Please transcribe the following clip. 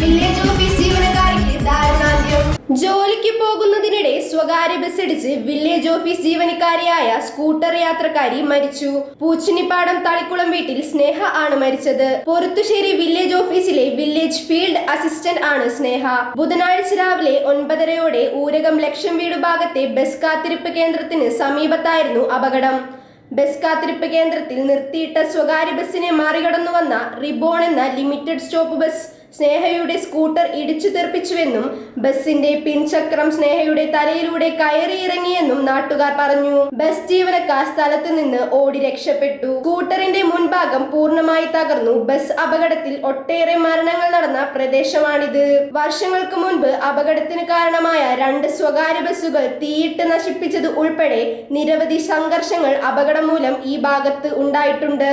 Village ജോലിക്ക് പോകുന്നതിനിടെ സ്വകാര്യ ബസ്സടിച്ച് വില്ലേജ് ഓഫീസ് ജീവനക്കാരിയായ സ്കൂട്ടർ യാത്രക്കാരി മരിച്ചു. പൂച്ചിനിപ്പാടം തളിക്കുളം വീട്ടിൽ സ്നേഹ ആണ് മരിച്ചത്. പൊറത്തുശ്ശേരി വില്ലേജ് ഓഫീസിലെ വില്ലേജ് ഫീൽഡ് അസിസ്റ്റന്റ് ആണ് സ്നേഹ. ബുധനാഴ്ച രാവിലെ ഒൻപതരയോടെ ഊരകം ലക്ഷം വീട് ഭാഗത്തെ ബസ് കാത്തിരിപ്പ് കേന്ദ്രത്തിന് സമീപത്തായിരുന്നു അപകടം. ബസ് കാത്തിരിപ്പ് കേന്ദ്രത്തിൽ നിർത്തിയിട്ട സ്വകാര്യ ബസ്സിനെ മറികടന്നുവന്ന റിബോൺ എന്ന ലിമിറ്റഡ് സ്റ്റോപ്പ് ബസ് സ്നേഹയുടെ സ്കൂട്ടർ ഇടിച്ചു തെറിപ്പിച്ചുവെന്നും ബസിന്റെ പിൻചക്രം സ്നേഹയുടെ തലയിലൂടെ കയറിയിറങ്ങിയെന്നും നാട്ടുകാർ പറഞ്ഞു. ബസ് ജീവനക്കാർ സ്ഥലത്തു നിന്ന് ഓടി രക്ഷപ്പെട്ടു. സ്കൂട്ടറിന്റെ മുൻഭാഗം പൂർണമായി തകർന്നു. ബസ് അപകടത്തിൽ ഒട്ടേറെ മരണങ്ങൾ നടന്ന പ്രദേശമാണിത്. വർഷങ്ങൾക്ക് മുൻപ് അപകടത്തിന് കാരണമായ രണ്ട് സ്വകാര്യ ബസ്സുകൾ തീയിട്ട് നശിപ്പിച്ചത് ഉൾപ്പെടെ നിരവധി സംഘർഷങ്ങൾ അപകടം മൂലം ഈ ഭാഗത്ത് ഉണ്ടായിട്ടുണ്ട്.